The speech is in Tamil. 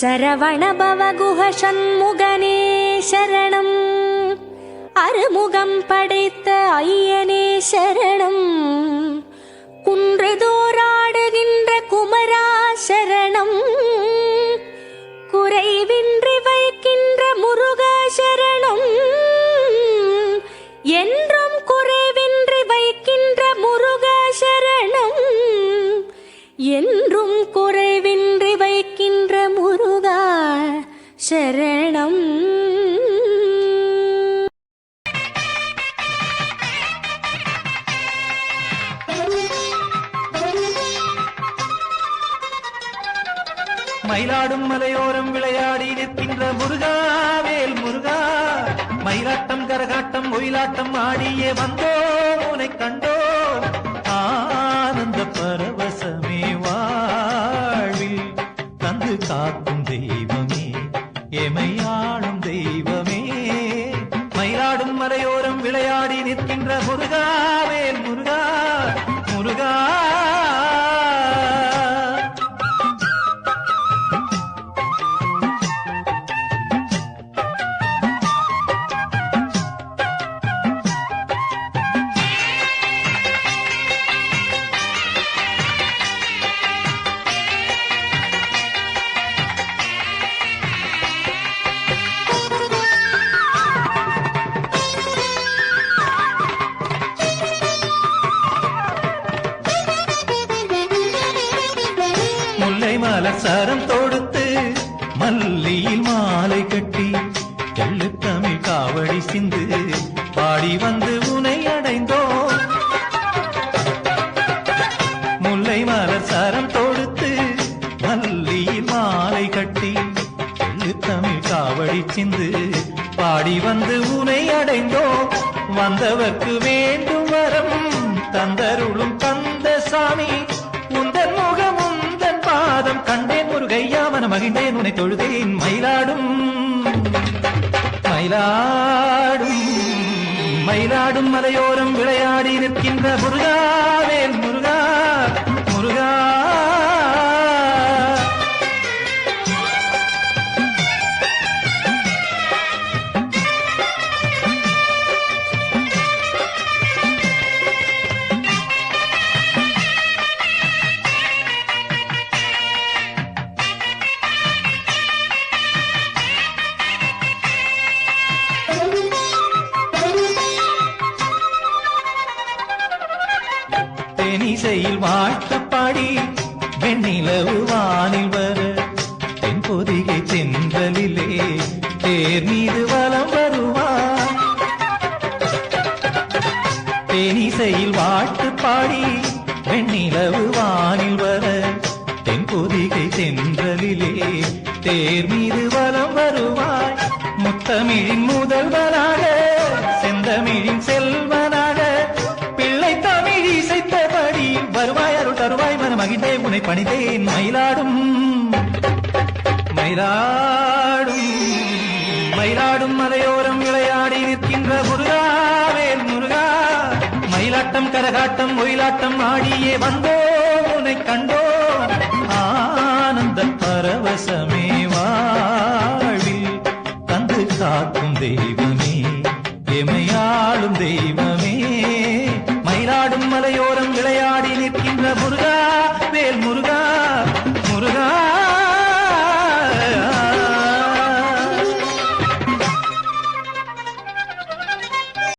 சரவணபவகுஹ சண்முகனே சரணம். அருமுகம் படைத்த ஐயனே சரணம். குன்றுதோராடுகின்ற குமரா சரணம். குறைவின்றி வைக்கின்ற முருகா சரணம். என் சரணம். மயிலாடும் மலையோரம் விளையாடி நிற்கின்ற முருகாவேல் முருகா. மயிலாட்டம் கரகாட்டம் ஒயிலாட்டம் ஆடியே வந்தோ உனை கண்டோ எமையாளும் மலசாரம் தொடுத்து மல்லியில் மாலை கட்டி எள்ளு தமிழ் காவடி சிந்து பாடி வந்து உனை அடைந்தோ முல்லை மலசாரம் தொடுத்து மல்லியில் மாலை கட்டி எள்ளு தமிழ் காவடி சிந்து பாடி வந்து உனை அடைந்தோ வந்தவர்க்கு வேண்டும் வரம் தந்தருளும் தந்த சாமி மகிழ்ந்தேன் தொழுதேன் மயிலாடும் மயிலாடும் மயிலாடும் மலையோரம் விளையாடி நிற்கின்ற முருகாவேல் முருகா. இசையில் வாழ்த்து பாடி வெண்ணிலவு வானில் வர தென் பொதிகை தென்றலிலே தேர் மீது வலம் வருவார் தேனிசையில் வாழ்த்து பாடி வெண்ணிலவு வானில் வர தென் பொதிகை தென்றலிலே தேர் மீது வலம் வருவாய்? முத்தமிழின் முதல்வராக பணிதேன் மயிலாடும். மயிலாடும் மயிலாடும் மலையோரம் விளையாடி நிற்கின்ற முருகாவேல் முருகா. மயிலாட்டம் கரகாட்டம் ஒயிலாட்டம் ஆடியே வந்தோ உனை கண்டோ ஆ